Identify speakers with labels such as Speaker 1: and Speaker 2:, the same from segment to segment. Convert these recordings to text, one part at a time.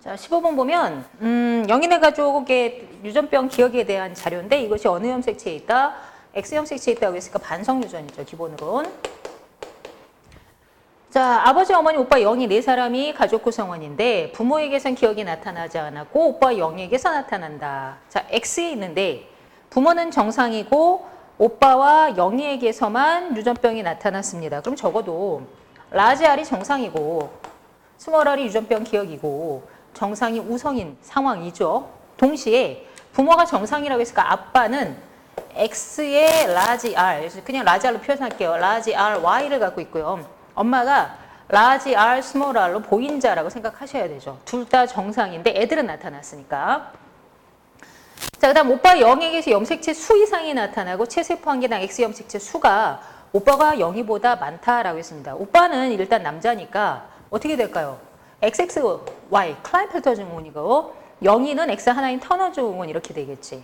Speaker 1: 자, 15번 보면 음, 영인의 가족의 유전병 기억에 대한 자료인데 이것이 어느 염색체에 있다? X 염색체에 있다고 했으니까 반성 유전이죠, 기본으론. 자, 아버지, 어머니, 오빠, 영이 네 사람이 가족 구성원인데 부모에게선 기억이 나타나지 않았고 오빠 영에게서 나타난다. 자, X에 있는데 부모는 정상이고 오빠와 영희에게서만 유전병이 나타났습니다. 그럼 적어도 라지 R이 정상이고 스몰 R이 유전병 기억이고 정상이 우성인 상황이죠. 동시에 부모가 정상이라고 했으니까 아빠는 X의 라지 R, 그냥 라지 R로 표현할게요. 라지 R, Y를 갖고 있고요. 엄마가 라지 R, 스몰 R로 보인자라고 생각하셔야 되죠. 둘 다 정상인데 애들은 나타났으니까. 자, 그 다음 오빠 0에게서 염색체 수 이상이 나타나고 체세포 한 개당 X 염색체 수가 오빠가 0이보다 많다라고 했습니다. 오빠는 일단 남자니까 어떻게 될까요? XXY, 클라인펠터 증후군이고 영희는 X 하나인 터너 증후군 이렇게 되겠지.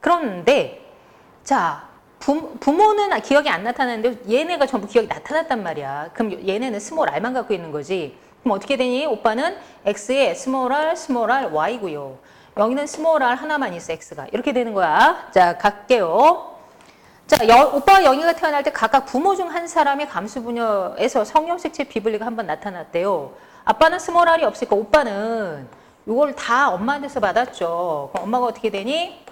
Speaker 1: 그런데 자 부, 부모는 기억이 안 나타나는데 얘네가 전부 기억이 나타났단 말이야. 그럼 얘네는 스몰 R만 갖고 있는 거지. 그럼 어떻게 되니? 오빠는 X에 스몰 R, 스몰 R, Y고요. 여기는 스몰 R 하나만 있어, X가. 이렇게 되는 거야. 자, 갈게요. 자, 여, 오빠와 영희가 태어날 때 각각 부모 중 한 사람의 감수 분야에서 성형색체 비블리가 한번 나타났대요. 아빠는 스몰 R이 없으니까 오빠는 이걸 다 엄마한테서 받았죠. 그럼 엄마가 어떻게 되니?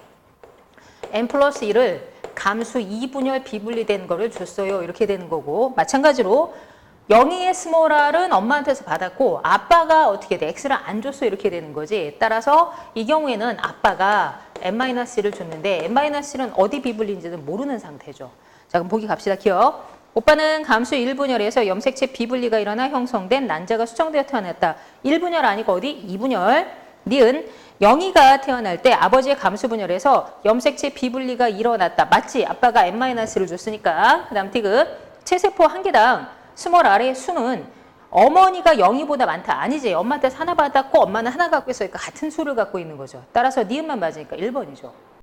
Speaker 1: n 플러스 1을 감수 2분열 비분리된 거를 줬어요. 이렇게 되는 거고 마찬가지로 영희의 스몰 r은 엄마한테서 받았고 아빠가 어떻게 돼? x를 안 줬어 이렇게 되는 거지. 따라서 이 경우에는 아빠가 n-1을 줬는데 n-1은 어디 비분리인지는 모르는 상태죠. 자 그럼 보기 갑시다. 기억. 오빠는 감수 1분열에서 염색체 비분리가 일어나 형성된 난자가 수정되어 태어났다. 1분열 아니고 어디? 2분열. 니은 영희가 태어날 때 아버지의 감수 분열에서 염색체 비분리가 일어났다. 맞지? 아빠가 n-를 줬으니까. 그 다음 티그 체세포 한 개당 스몰 r의 수는 어머니가 0이보다 많다. 아니지. 엄마한테 하나 받았고 엄마는 하나 갖고 있으니까 같은 수를 갖고 있는 거죠. 따라서 니은만 맞으니까 1번이죠.